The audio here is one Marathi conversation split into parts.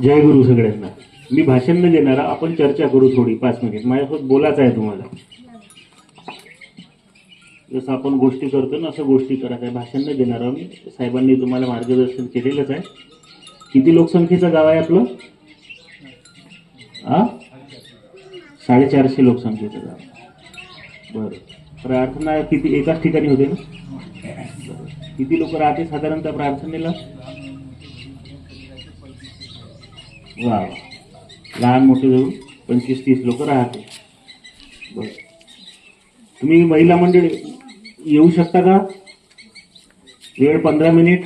जय गुरु सगळ्यांना. मी भाषण न देणार आपण चर्चा करू थोडी पाच मिनिट. माझ्यासोबत बोलायचं आहे तुम्हाला. जसं आपण गोष्टी करतो ना असं गोष्टी करायचं आहे भाषण न देणार मी साहेबांनी तुम्हाला मार्गदर्शन केलेलंच आहे. किती लोकसंख्येचं गाव आहे आपलं? आ? साडेचारशे लोकसंख्येचं गाव. बरं. प्रार्थना किती एकाच ठिकाणी होते ना? किती लोक राहते साधारणतः प्रार्थनेला? वा. लहान मोठे जवळ पंचवीस तीस लोक राहते. बर. तुम्ही महिला मंडळ येऊ शकता का? वेळ पंधरा मिनिट.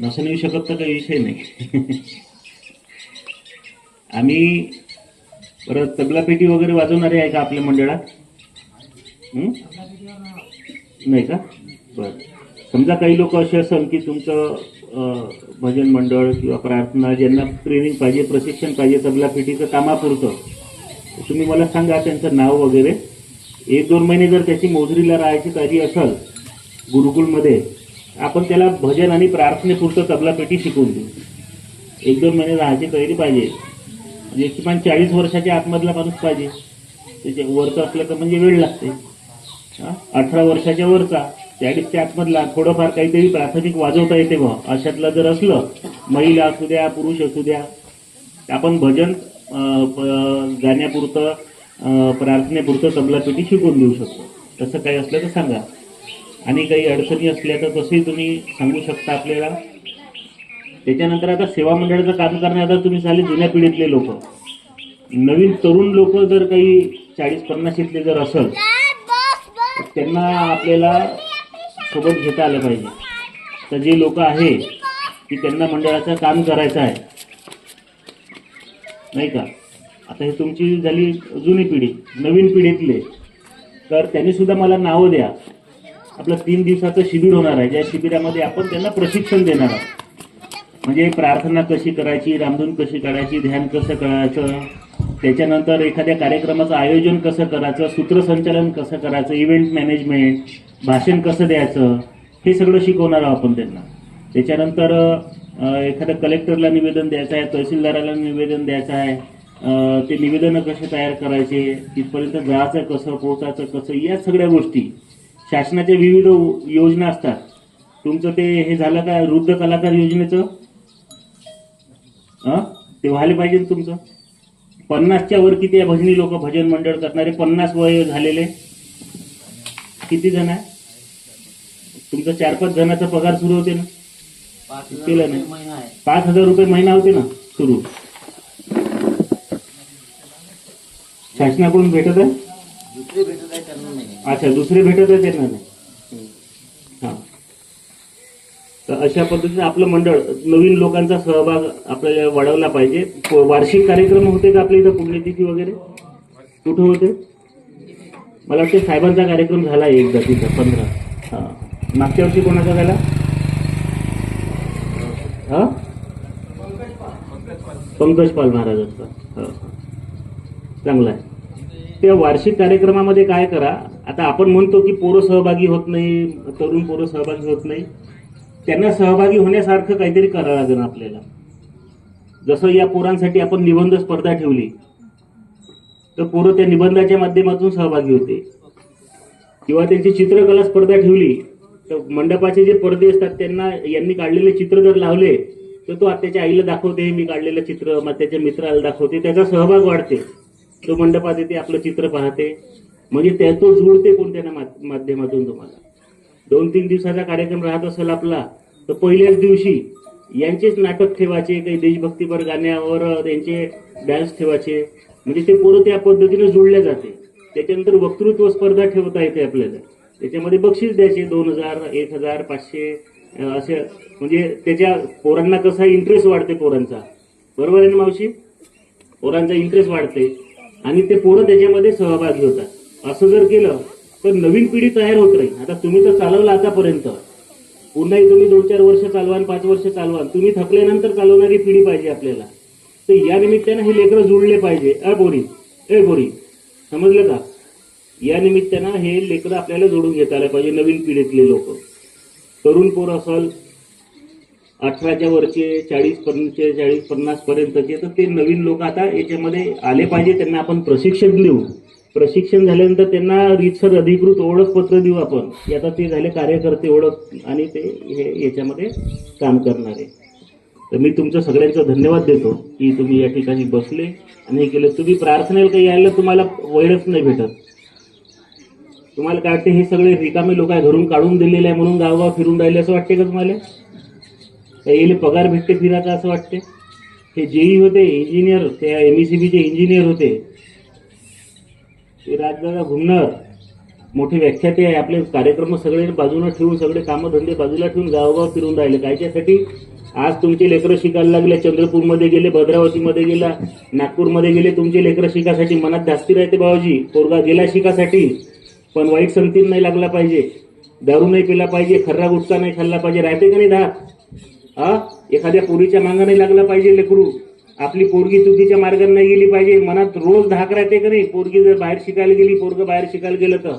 नसून येऊ शकत तर काही विषय नाही. आम्ही परत तबलापेटी वगैरे वाजवणारे आहे का आपल्या मंडळात? नाही का? बर. समजा काही लोक असे असेल की तुमचं भजन मंडळ किंवा प्रार्थना ज्यांना ट्रेनिंग पाहिजे प्रशिक्षण पाहिजे तबला पेटीचं कामापुरतं. तुम्ही मला सांगा त्यांचं नाव वगैरे. एक दोन महिने जर त्याची मोजरीला राहायची तयारी असेल गुरुकुलमध्ये आपण त्याला भजन आणि प्रार्थनेपुरतं तबला पेटी शिकवून देऊ. एक दोन महिने राहायची तयारी पाहिजे. म्हणजे किमान चाळीस वर्षाच्या आतमधला माणूस पाहिजे. त्याच्या वरचं असलं तर म्हणजे वेळ लागते. अठरा वर्षाच्या वरचा. चाळीसच्या आतमधला थोडंफार काहीतरी प्राथमिक वाजवता येते मग अशातलं जर असलं महिला असू द्या पुरुष असू द्या आपण भजन गाण्यापुरतं प्रार्थनेपुरतं तबलापेटी शिकवून देऊ शकतो. तसं काही असलं तर सांगा. आणि काही अडचणी असल्या तर तसंही तुम्ही सांगू शकता आपल्याला. त्याच्यानंतर आता सेवा मंडळाचं काम करणे आता तुम्ही झाले जुन्या पिढीतले लोक. नवीन तरुण लोक जर काही चाळीस पन्नाशीतले जर असेल तर त्यांना आपल्याला सोबत घेता आलं पाहिजे. तर जे लोक आहे की त्यांना मंडळाचं काम करायचं आहे. नाही का? आता हे तुमची झाली जुनी पिढी नवीन पिढीतले. तर त्यांनी सुद्धा मला नावं द्या. आपलं तीन दिवसाचं शिबिर होणार आहे. ज्या शिबिरामध्ये आपण त्यांना प्रशिक्षण देणार आहोत. म्हणजे प्रार्थना कशी करायची रामधून कशी करायची ध्यान कसं करायचं त्याच्यानंतर एखाद्या कार्यक्रमाचं आयोजन कसं करायचं सूत्रसंचालन कसं करायचं इव्हेंट मॅनेजमेंट भाषण कसं द्यायचं हे सगळं शिकवणार आहोत आपण त्यांना. त्याच्यानंतर एखाद्या कलेक्टरला निवेदन द्यायचं आहे तहसीलदाराला निवेदन द्यायचं आहे ते निवेदनं कसे तयार करायचे तिथपर्यंत जायचं कसं पोहोचायचं कसं या सगळ्या गोष्टी. शासनाच्या विविध योजना असतात. तुमचं ते हे झालं का वृद्ध कलाकार योजनेचं? ते व्हायला पाहिजे तुमचं? पन्नासच्या वर किती आहे भजनी लोक भजन मंडळ करणारे पन्नास वय झालेले किती जण आहे? तुमचा चार पाच जणांचा पगार सुरू होते ना? केलं नाही. पाच हजार रुपये महिना होते ना सुरू? शासनाकडून भेटत आहे? अच्छा दुसरे भेटत आहे त्यांना नाही. हा. तर अशा पद्धतीने आपलं मंडळ नवीन लोकांचा सहभाग आपल्याला वाढवला पाहिजे. वार्षिक कार्यक्रम होते का आपल्या इथं पुण्यतिथी वगैरे? कुठं होते? मला वाटते साहेबांचा कार्यक्रम झाला एक जातीचा पंधरा. हा. मागच्या वर्षी कोणाचा झाला? हा? पंकज पाल महाराजांचा. हा चांगला आहे. त्या वार्षिक कार्यक्रमामध्ये काय करा आता आपण म्हणतो की पोरं सहभागी होत नाही तरुण पोरं सहभागी होत नाही. त्यांना सहभागी होण्यासारखं काहीतरी करावं लागेल आपल्याला. जसं या पोरांसाठी आपण निबंध स्पर्धा ठेवली. तर पोरं त्या निबंधाच्या माध्यमातून सहभागी होते. किंवा त्यांची चित्रकला स्पर्धा ठेवली तर मंडपाचे जे पडदे असतात त्यांना यांनी काढलेले चित्र जर लावले तर तो आत्याच्या आईला दाखवते मी काढलेलं चित्र मग त्याच्या मित्राला दाखवते त्याचा सहभाग वाढते. तो मंडपात येते आपलं चित्र पाहते. म्हणजे त्या तो जुळते कोणत्या ना माध्यमातून तुम्हाला. दोन तीन दिवसाचा कार्यक्रम राहत असेल आपला तर पहिल्याच दिवशी यांचेच नाटक ठेवायचे काही देशभक्तीपर गाण्यावर त्यांचे डान्स ठेवायचे. म्हणजे ते पोरं त्या पद्धतीने जुळले जाते. त्याच्यानंतर वक्तृत्व स्पर्धा ठेवता येते आपल्याला. त्याच्यामध्ये बक्षीस द्यायचे दोन हजार एक हजार पाचशे असे म्हणजे त्याच्या पोरांना कसा इंटरेस्ट वाढते पोरांचा. बरोबर आहे ना मावशी? पोरांचा इंटरेस्ट वाढते. आणि ते पोरं त्याच्यामध्ये सहभागी होतात. असं जर केलं तर नवीन पिढी तयार होत राहील आता तुम्ही तर चालवलं आतापर्यंत. पुन्हाही तुम्ही दोन चार वर्ष चालवाल पाच वर्ष चालवाल तुम्ही थकल्यानंतर चालवणारी पिढी पाहिजे आपल्याला. तर या निमित्तानं हे लेकरं जुळले पाहिजे. अ बोरी. ए बोरी. समजलं का? या निमित्तानं हे लेकरं आपल्याला जोडून घेता आलं पाहिजे नवीन पिढीतले लोक. तरुण पोर असल अठराच्या वरचे चाळीस पंचेचाळीस पन्नास पर्यंतचे तर ते नवीन लोक आता याच्यामध्ये आले पाहिजे. त्यांना आपण प्रशिक्षण देऊ. प्रशिक्षण झाल्यानंतर त्यांना रीतसर अधिकृत ओळखपत्र देऊ आपण. आता ते झाले कार्यकर्ते ओळख आणि ते हे याच्यामध्ये काम करणारे. तर मी तुमचं सगळ्यांचा धन्यवाद देतो की तुम्ही या ठिकाणी बसले आणि हे केलं. तुम्ही प्रार्थनेला काही यायला तुम्हाला वेळच नाही भेटत. तुम्हाला काय वाटते हे सगळे रिकामे लोक आहे घरून काढून दिलेले आहे म्हणून गावगाव फिरून राहिले असं वाटते का तुम्हाला? का येले पगार भेटते फिरायचा असं वाटते? हे जेई होते इंजिनियर त्या एम चे इंजिनियर होते. ते राजदादा घुमणार. मोठे व्याख्याते आहे आपले कार्यक्रम सगळे बाजूला ठेवून सगळे कामधंदे बाजूला ठेवून गावगाव फिरून राहिले. कायच्यासाठी आज तुमचे लेकरं शिकायला लागले चंद्रपूरमध्ये गेले भद्रावतीमध्ये गेला नागपूरमध्ये गेले तुमचे लेकरं शिकासाठी मनात जास्ती राहते बाबाजी पोरगा गेला शिकासाठी पण वाईट संगतीत नाही लागला पाहिजे. दारू नाही पिला पाहिजे खर्रा गुटका नाही खाल्ला पाहिजे. राहते का नाही धाक हा एखाद्या पोरीच्या मागं नाही लागला पाहिजे लेकरू. आपली पोरगी चुकीच्या मार्गाने नाही गेली पाहिजे. मनात रोज धाक राहते का नाही? पोरगी जर बाहेर शिकायला गेली पोरगं बाहेर शिकायला गेलं तर.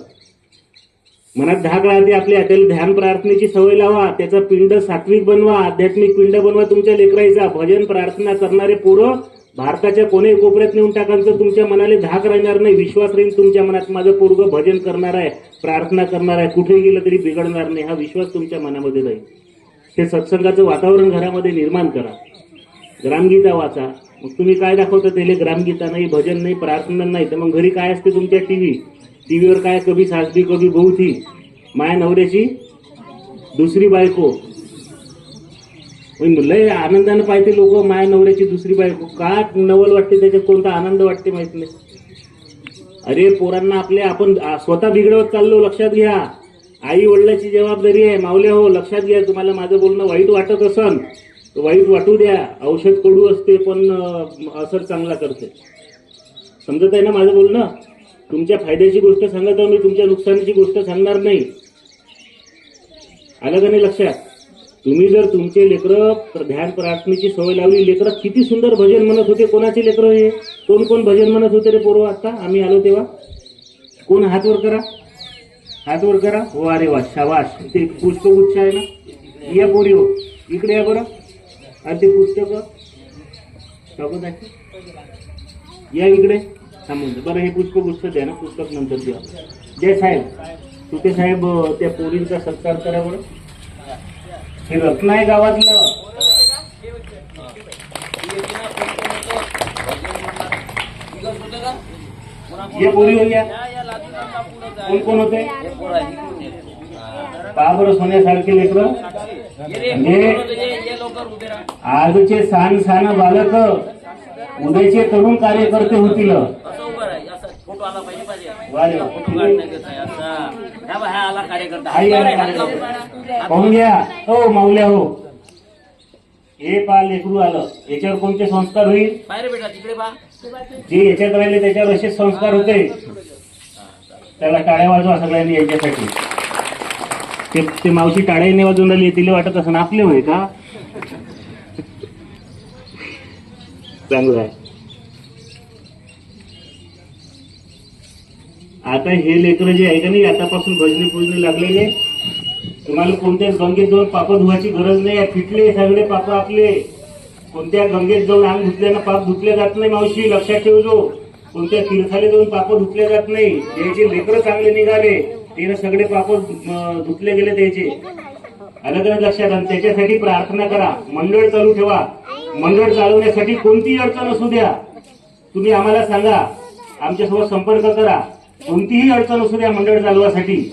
मनात धाक राहते आपल्या त्याला ध्यान प्रार्थनेची सवय लावा त्याचा पिंड सात्विक बनवा आध्यात्मिक पिंड बनवा तुमच्या लेकराईचा. भजन प्रार्थना करणारे पोरं भारताच्या कोणे कोपऱ्यात नेऊन टाकायचं तुमच्या मनाला धाक राहणार नाही विश्वास राहील तुमच्या मनात. माझं पोरग भजन करणार आहे प्रार्थना करणार आहे कुठे गेलं तरी बिघडणार नाही हा विश्वास तुमच्या मनामध्ये राहील. हे सत्संगाचं वातावरण घरामध्ये निर्माण करा. ग्रामगीता वाचा. मग तुम्ही काय दाखवता त्याला ग्रामगीता नाही भजन नाही प्रार्थना नाही तर मग घरी काय असते तुमच्या टीव्ही? टीव्हीवर काय कभी सासबी कभी बहू थी? माया नवऱ्याची दुसरी बायको. लय आनंदानं पाहते लोक माया नवऱ्याची दुसरी बायको. का नवल वाटते त्याच्यात? कोणता आनंद वाटते माहीत नाही. अरे पोरांना आपले आपण स्वतः बिघडवत चाललो लक्षात घ्या. आई वडिलाची जबाबदारी आहे. मावल्या हो लक्षात घ्या. तुम्हाला माझं बोलणं वाईट वाटत असन तर वाईट वाटू द्या. औषध कडू असते पण असर चांगला करते. समजत आहे ना माझं बोलणं? तुमच्या फायद्याची गोष्ट सांगत आहो मी तुमच्या नुकसानीची गोष्ट सांगणार नाही. आलं का नाही लक्षात? तुम्ही जर तुमचे लेकरं ध्यान प्रार्थनेची सवय लावली लेकरं किती सुंदर भजन म्हणत होते कोणाचे लेकरं हे? कोण कोण भजन म्हणत होते रे पोरं आता आम्ही आलो तेव्हा? कोण हात वर करा? हात वर करा? हो अरे वा शाबाश ते पुष्पगुच्छ आहे ना या पोरी हो. इकडे या बरं. आणि ते पुस्तक. टाकून आहे या इकडे. थांबून द्या. बरं हे पुष्पगुच्छ द्या ना? पुस्तक नंतर द्या. जय साहेब. तुटे साहेब त्या पोरींचा सत्कार करा बरं. हे रत्न आहे गावातलं. ये पोरी होत्या. कोण कोण होते? पहा बरं सोन्यासारखे लेकर. म्हणजे आजचे सान सान बालक उद्याचे तरुण कार्यकर्ते होतील. आला पाहिजे पाहिजे. असा. हा आला कार्यकर्ता. आई आला कार्यकर्ता. पाहून घ्या हो माऊल्या हो. हे पा लेकरू आलं. याच्यावर कोणते संस्कार होईल? बेटा तिकडे जे याच्यात राहिले त्याच्यावर असेच संस्कार होते. त्याला टाळ्या वाजवा सगळ्यांनी यांच्यासाठी. ते ते मावशी टाळ्याने वाजून राहिली तिला वाटत असं आपले होय का? चांगलं आहे. आता हे लेकरं जे आहे का नाही आतापासून भजनी पूजनी लागलेले तुम्हाला कोणत्याच गंगेत जाऊन पाप धुवायची गरज नाही आहे. फिटले सगळे पाप आपले. कोणत्या गंगेत जाऊन अंग धुतल्यानं पाप धुतले जात नाही मावशी? लक्षात ठेवजो. कोणत्या तीर्थाला जाऊन पाप धुतले जात नाही. त्याचे लेकरं चांगले निघाले त्यानं सगळे पाप धुतले गेले त्याचे. आलं अलग लक्षात? आणि त्याच्यासाठी प्रार्थना करा. मंडळ चालू ठेवा. मंडळ चालवण्यासाठी कोणतीही अडचण असू द्या. तुम्ही आम्हाला सांगा. आमच्यासोबत संपर्क करा. कोणतीही अडचण असू द्या मंडळ चालवासाठी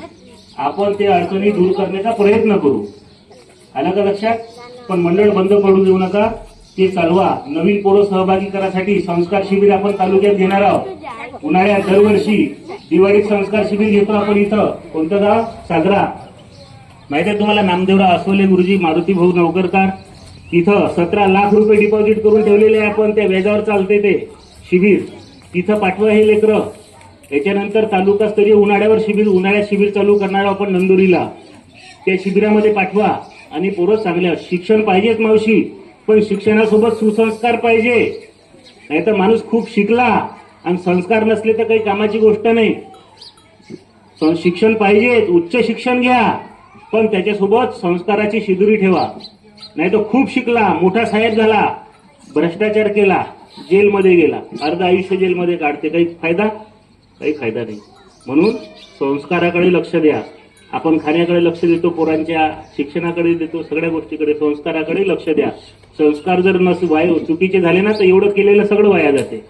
आपण ते अडचणी दूर करण्याचा प्रयत्न करू. आला का लक्षात? पण मंडळ बंद पडू देऊ नका. ते चालवा. नवीन पोरं सहभागी करासाठी संस्कार शिबिर आपण तालुक्यात घेणार आहोत. उन्हाळ्यात दरवर्षी दिवाळीत संस्कार शिबिर घेतो आपण इथं. कोणतं गाव? साजरा माहिती आहे तुम्हाला? नामदेवरा असोले गुरुजी मारुती भाऊ नवकरकार. तिथं सतरा लाख रुपये डिपॉझिट करून ठेवलेले आहे आपण. त्या व्याजावर चालते ते शिबिर. तिथं पाठवा हे लेकरं. याच्यानंतर तालुकास्तरीय उन्हाळ्यावर शिबिर उन्हाळ्यात शिबिर चालू करणार आपण नंदुरीला. त्या शिबिरामध्ये पाठवा आणि पोरं चांगल्या शिक्षण पाहिजेच मावशी पण शिक्षणासोबत सुसंस्कार पाहिजे. नाहीतर माणूस खूप शिकला आणि संस्कार नसले तर काही कामाची गोष्ट नाही. शिक्षण पाहिजे उच्च शिक्षण घ्या पण त्याच्यासोबत संस्काराची शिदुरी ठेवा. नाही तर खूप शिकला मोठा साहेब झाला भ्रष्टाचार केला जेलमध्ये गेला. अर्ध आयुष्य जेलमध्ये काढते. काही फायदा? काही फायदा नाही. म्हणून संस्काराकडे लक्ष द्या. आपण खाण्याकडे लक्ष देतो पोरांच्या शिक्षणाकडे देतो सगळ्या गोष्टीकडे संस्काराकडे लक्ष द्या. संस्कार जर नस वाय चुकीचे झाले ना तर एवढं केलेलं सगळं वाया जाते.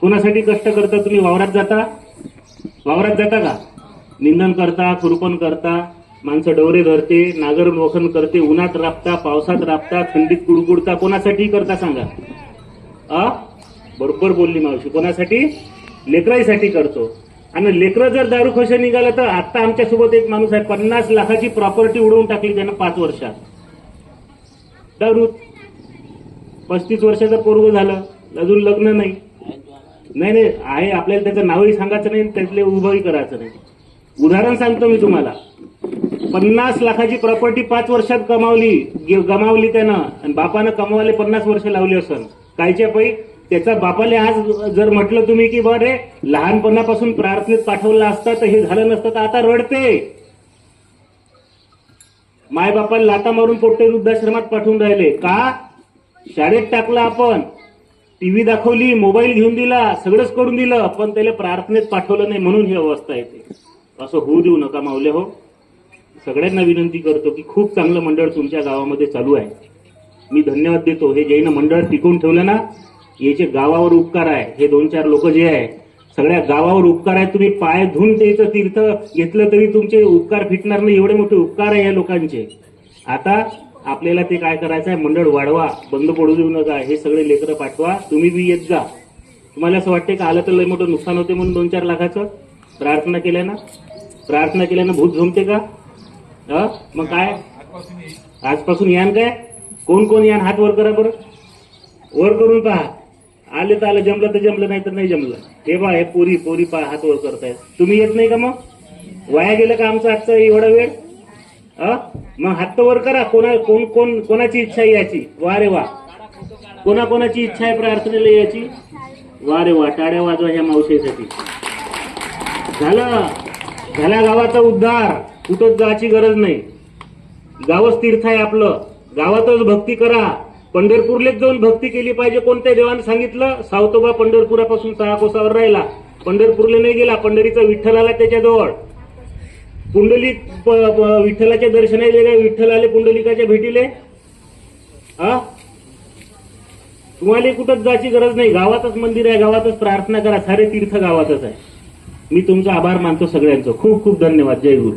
कोणासाठी कष्ट करता तुम्ही? वावरात जाता? वावरात जाता का? निंदन करता कुरपण करता माणसं डवरे धरते नागर वखन करते उन्हात राबता पावसात राबता थंडीत कुडकुडता कोणासाठी करता सांगा? आ? बरोबर बोलली मावशी. कोणासाठी? लेकराईसाठी करतो. आणि लेकरं जर दारू खोशा निघालं तर आत्ता आमच्यासोबत एक माणूस आहे पन्नास लाखाची प्रॉपर्टी उडवून टाकली त्यानं पाच वर्षात. दारू. पस्तीस वर्षाचं पोरग झालं अजून लग्न नाही. नाही नाही आहे आपल्याला त्याचं नावही सांगायचं नाही त्यातले उभंही करायचं नाही. उदाहरण सांगतो मी तुम्हाला. पन्नास लाखाची प्रॉपर्टी पाच वर्षात कमावली गमावली त्यानं आणि बापानं कमावले पन्नास वर्ष लावली असन. कायच्या पै त्याचा बापाले आज जर म्हटलं तुम्ही की बरे लहानपणापासून प्रार्थनेत पाठवलं असतं तर हे झालं नसतं तर आता रडते. माय मायबापाला लाता मारून पोट्टे वृद्धाश्रमात पाठवून राहिले. का? शाळेत टाकलं आपण. टीव्ही दाखवली मोबाईल घेऊन दिला सगळंच करून दिलं पण त्याला प्रार्थनेत पाठवलं नाही म्हणून ही अवस्था येते असं होऊ देऊ नका मावले हो. सगळ्यांना विनंती करतो की खूप चांगलं मंडळ तुमच्या गावामध्ये चालू आहे. मी धन्यवाद देतो. हे जैन मंडळ टिकून ठेवलं ना याचे गावावर उपकार आहे हे दोन चार लोक जे आहे सगळ्या गावावर उपकार आहे तुम्ही पाय धुवून त्याचं तीर्थ घेतलं तरी तुमचे उपकार फिटणार नाही एवढे मोठे उपकार आहे या लोकांचे. आता आपल्याला ते काय करायचं आहे मंडळ वाढवा बंद पडू देऊ नका हे सगळे लेकरं पाठवा तुम्ही बी येत जा. तुम्हाला असं वाटते का आलं तर लय मोठं नुकसान होते म्हणून दोन चार लाखाचं? प्रार्थना केल्यानं प्रार्थना केल्यानं भूत झोमते का? मग काय? आजपासून यान काय? कोण कोण यान? हात वर करा बरं. वर करून पहा. आले तर आलं जमलं तर जमलं नाही तर नाही जमलं. हे बा हे पोरी पोरी पा हात वर करतायत. तुम्ही येत नाही का मग? वाया गेलं का आमचं आजचा एवढा वेळ? मग हात वर करा कोणा कोण कोण कोणाची इच्छा आहे याची? वा रे वा. कोणा कोणाची इच्छा आहे प्रार्थनेला याची वा रे वा टाळ्या वाजवा ह्या मावशीसाठी. झालं. झाला गावाचा उद्धार. कुठंच जायची गरज नाही. गावच तीर्थ आहे आपलं. गावातच भक्ती करा. पंढरपूरलेच जाऊन भक्ती केली पाहिजे कोणत्या देवाने सांगितलं? सावतोबा पंढरपुरापासून सहा कोसावर राहिला. पंढरपूरला नाही गेला पंढरीचा विठ्ठल आला त्याच्याजवळ. पुंडलिक प- विठ्ठलाच्या दर्शनाला गेले विठ्ठल आले पुंडलिकाच्या भेटीले. हा तुम्हाला कुठंच जायची गरज नाही. गावातच मंदिर आहे गावातच प्रार्थना करा. सारे तीर्थ गावातच आहे. मी तुमचा आभार मानतो सगळ्यांचं. खूप खूप धन्यवाद. जय गुरु.